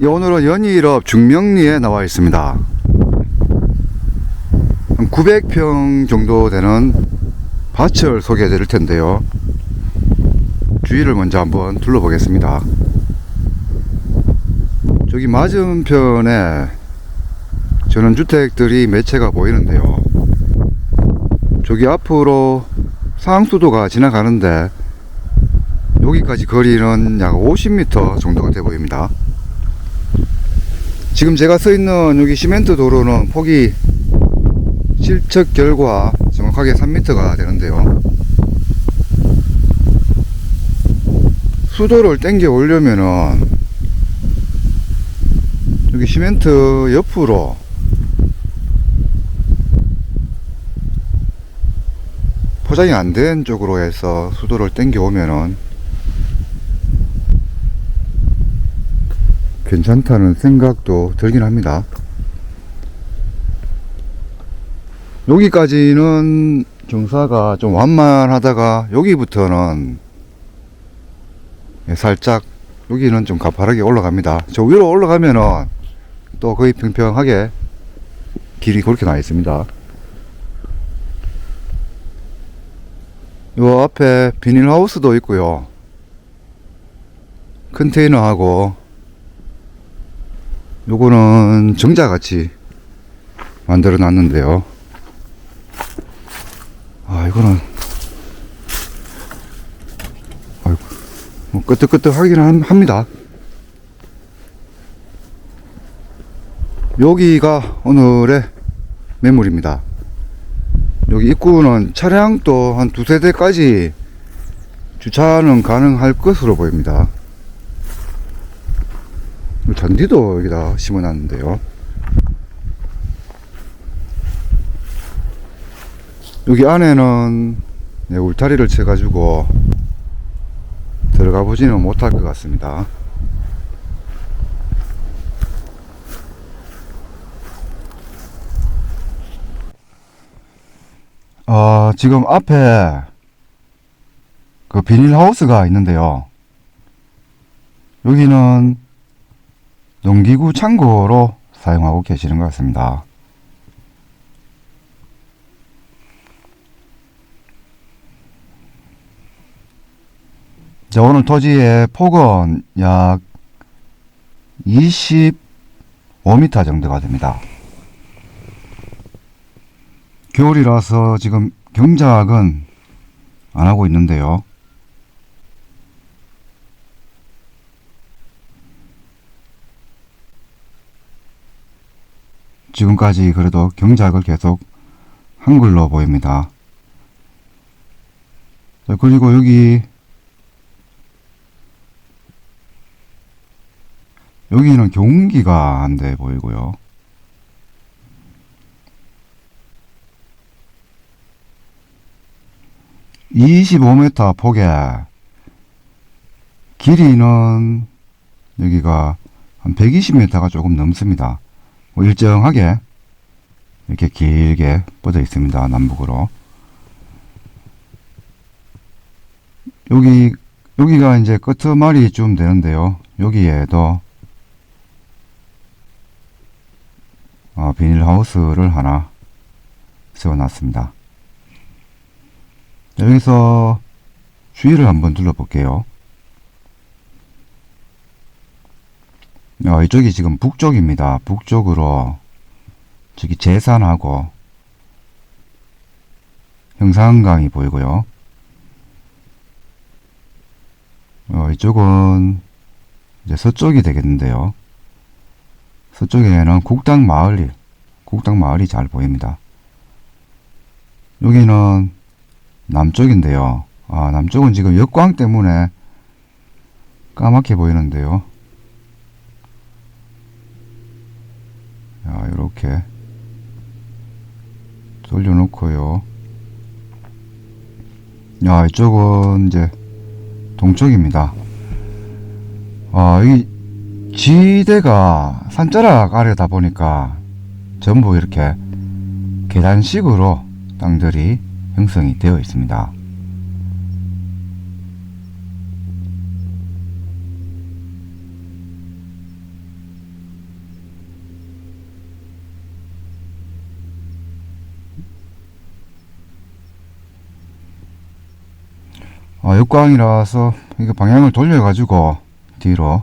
예, 오늘은 연희일업 중명리에 나와 있습니다. 한 900평 정도 되는 밭을 소개해 드릴 텐데요. 주위를 먼저 한번 둘러보겠습니다. 저기 맞은편에 전원주택들이 몇 채가 보이는데요. 저기 앞으로 상수도가 지나가는데 여기까지 거리는 약 50m 정도가 돼 보입니다. 지금 제가 서 있는 여기 시멘트 도로는 폭이 실측 결과 정확하게 3m가 되는데요. 수도를 땡겨 오려면은 여기 시멘트 옆으로 포장이 안 된 쪽으로 해서 수도를 땡겨 오면은 괜찮다는 생각도 들긴 합니다. 여기까지는 경사가 좀 완만하다가 여기부터는 예, 살짝 여기는 좀 가파르게 올라갑니다. 저 위로 올라가면은 또 거의 평평하게 길이 그렇게 나 있습니다. 요 앞에 비닐하우스도 있고요. 컨테이너하고 요거는 정자같이 만들어 놨는데요. 아, 이거는, 아이고, 뭐 끄떡끄떡하긴 함- 합니다. 여기가 오늘의 매물입니다. 여기 입구는 차량도 한 두세 대까지 주차는 가능할 것으로 보입니다. 잔디도 여기다 심어놨는데요. 여기 안에는 네, 울타리를 쳐가지고 들어가 보지는 못할 것 같습니다. 어, 지금 앞에 그 비닐하우스가 있는데요. 여기는 농기구 창고로 사용하고 계시는 것 같습니다. 자, 오늘 토지의 폭은 약 25m 정도가 됩니다. 겨울이라서 지금 경작은 안 하고 있는데요. 지금까지 그래도 경작을 계속 한 걸로 보입니다. 자, 그리고 여기 여기는 경운기가 한대 보이고요. (25m) 폭에 길이는 여기가 한 120m가 조금 넘습니다. 뭐 일정하게 이렇게 길게 뻗어 있습니다. 남북으로. 여기, 여기가 이제 끄트말이 좀 되는데요. 여기에도 어, 비닐하우스를 하나 세워놨습니다. 여기서 주위를 한번 둘러볼게요. 어, 이쪽이 지금 북쪽입니다. 북쪽으로 저기 제산하고 형산강이 보이고요. 어, 이쪽은 이제 서쪽이 되겠는데요. 서쪽에는 국당 마을이 국당 마을이 잘 보입니다. 여기는 남쪽인데요. 아, 남쪽은 지금 역광 때문에 까맣게 보이는데요. 자, 이렇게 돌려놓고요. 야, 이쪽은 이제 동쪽입니다. 아, 이 지대가 산자락 아래다 보니까 전부 이렇게 계단식으로 땅들이 형성이 되어 있습니다. 어, 역광이라서 이거 방향을 돌려 가지고 뒤로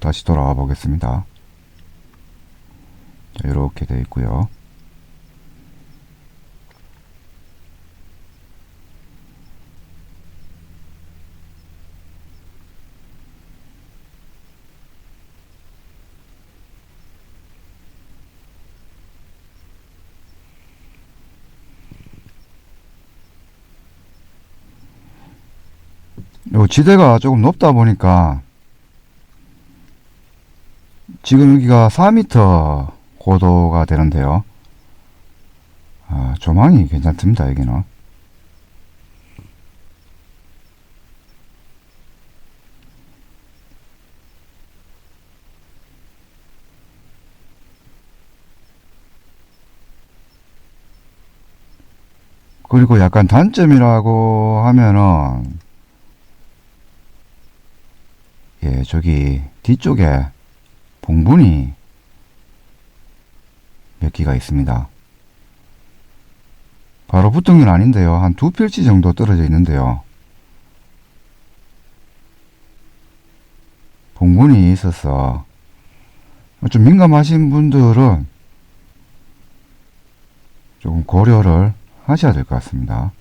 다시 돌아와 보겠습니다. 자, 이렇게 되어 있고요. 요 지대가 조금 높다 보니까 지금 여기가 4m 고도가 되는데요. 아, 조망이 괜찮습니다, 여기는. 그리고 약간 단점이라고 하면은 예, 저기 뒤쪽에 봉분이 몇 기가 있습니다. 바로 붙은 건 아닌데요. 한 두 필지 정도 떨어져 있는데요. 봉분이 있어서 좀 민감하신 분들은 조금 고려를 하셔야 될 것 같습니다.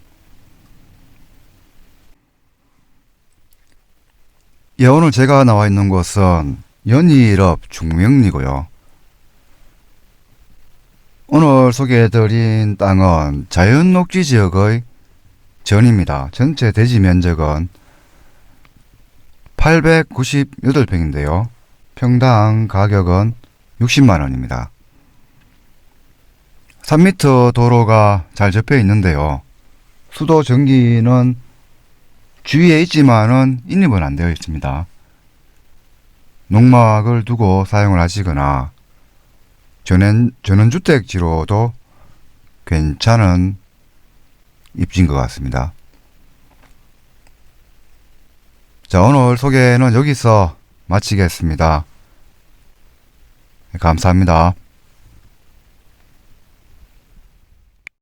예, 오늘 제가 나와 있는 곳은 연희일업 중명리고요. 오늘 소개해드린 땅은 자연녹지 지역의 전입니다. 전체 대지 면적은 898평인데요. 평당 가격은 60만원입니다. 3m 도로가 잘 접해 있는데요. 수도 전기는 주위에 있지만은 인입은 안 되어 있습니다. 농막을 두고 사용을 하시거나 전원, 전원주택지로도 괜찮은 입지인 것 같습니다. 자, 오늘 소개는 여기서 마치겠습니다. 감사합니다.